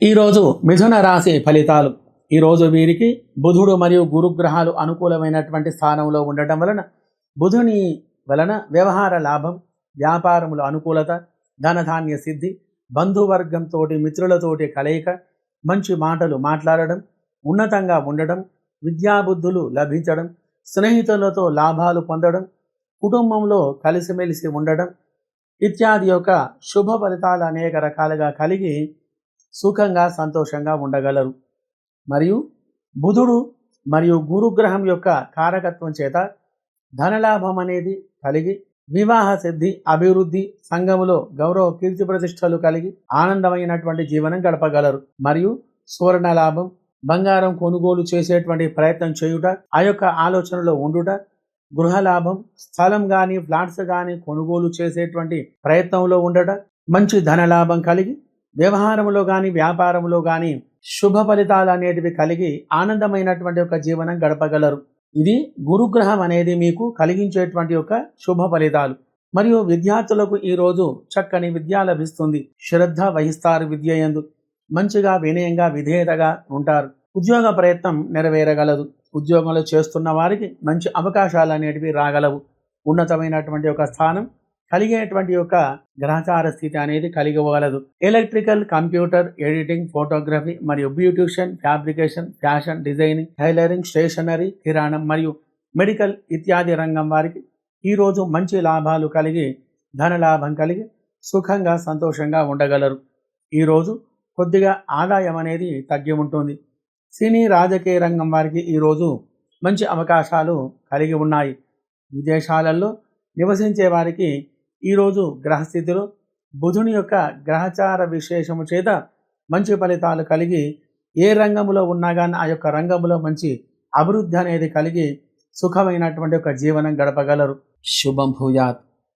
ఈరోజు మిథున రాశి ఫలితాలు. ఈరోజు వీరికి బుధుడు మరియు గురుగ్రహాలు అనుకూలమైనటువంటి స్థానంలో ఉండటం వలన బుధుని వలన వ్యవహార లాభం వ్యాపారముల అనుకూలత ధనధాన్య సిద్ధి బంధువర్గంతో మిత్రులతోటి కలయిక మంచి మాటలు మాట్లాడడం ఉన్నతంగా ఉండడం విద్యాబుద్ధులు లభించడం స్నేహితులతో లాభాలు పొందడం కుటుంబంలో కలిసిమెలిసి ఉండడం ఇత్యాది యొక్క శుభ ఫలితాలు అనేక రకాలుగా కలిగి సుఖంగా సంతోషంగా ఉండగలరు. మరియు బుధుడు మరియు గురుగ్రహం యొక్క కారకత్వం చేత ధనలాభం అనేది కలిగి వివాహ సిద్ధి అభివృద్ధి సంఘములో గౌరవ కీర్తి ప్రతిష్టలు కలిగి ఆనందమైనటువంటి జీవనం గడపగలరు. మరియు సువర్ణ లాభం బంగారం కొనుగోలు చేసేటువంటి ప్రయత్నం చేయుట ఆ యొక్క ఆలోచనలో ఉండుట గృహ లాభం స్థలం కానీ ఫ్లాట్స్ కానీ కొనుగోలు చేసేటువంటి ప్రయత్నంలో ఉండట మంచి ధన లాభం కలిగి వ్యవహారంలో కానీ వ్యాపారంలో కానీ శుభ ఫలితాలు అనేటివి కలిగి ఆనందమైనటువంటి ఒక జీవనం గడపగలరు. ఇది గురుగ్రహం అనేది మీకు కలిగించేటువంటి ఒక శుభ ఫలితాలు. మరియు విద్యార్థులకు ఈరోజు చక్కని విద్య లభిస్తుంది. శ్రద్ధ వహిస్తారు విద్య యందు. మంచిగా వినయంగా విధేయతగా ఉంటారు. ఉద్యోగ ప్రయత్నం నెరవేరగలదు. ఉద్యోగంలో చేస్తున్న వారికి మంచి అవకాశాలు అనేటివి రాగలవు. ఉన్నతమైనటువంటి ఒక స్థానం కలిగేటువంటి యొక్క గ్రహచార స్థితి అనేది కలిగి ఎలక్ట్రికల్ కంప్యూటర్ ఎడిటింగ్ ఫోటోగ్రఫీ మరియు beautician fabrication fashion designing tailoring stationery కిరాణం మరియు మెడికల్ ఇత్యాది రంగం వారికి ఈరోజు మంచి లాభాలు కలిగి ధన లాభం కలిగి సుఖంగా సంతోషంగా ఉండగలరు. ఈరోజు కొద్దిగా ఆదాయం అనేది తగ్గి ఉంటుంది. సినీ రాజకీయ రంగం వారికి ఈరోజు మంచి అవకాశాలు కలిగి ఉన్నాయి. విదేశాలలో నివసించే వారికి ఈరోజు గ్రహస్థితిలో బుధుని యొక్క గ్రహచార విశేషము చేత మంచి ఫలితాలు కలిగి ఏ రంగంలో ఉన్నా కానీ ఆ యొక్క రంగంలో మంచి అభివృద్ధి అనేది కలిగి సుఖమైనటువంటి ఒక జీవనం గడపగలరు. శుభం భూయాత్.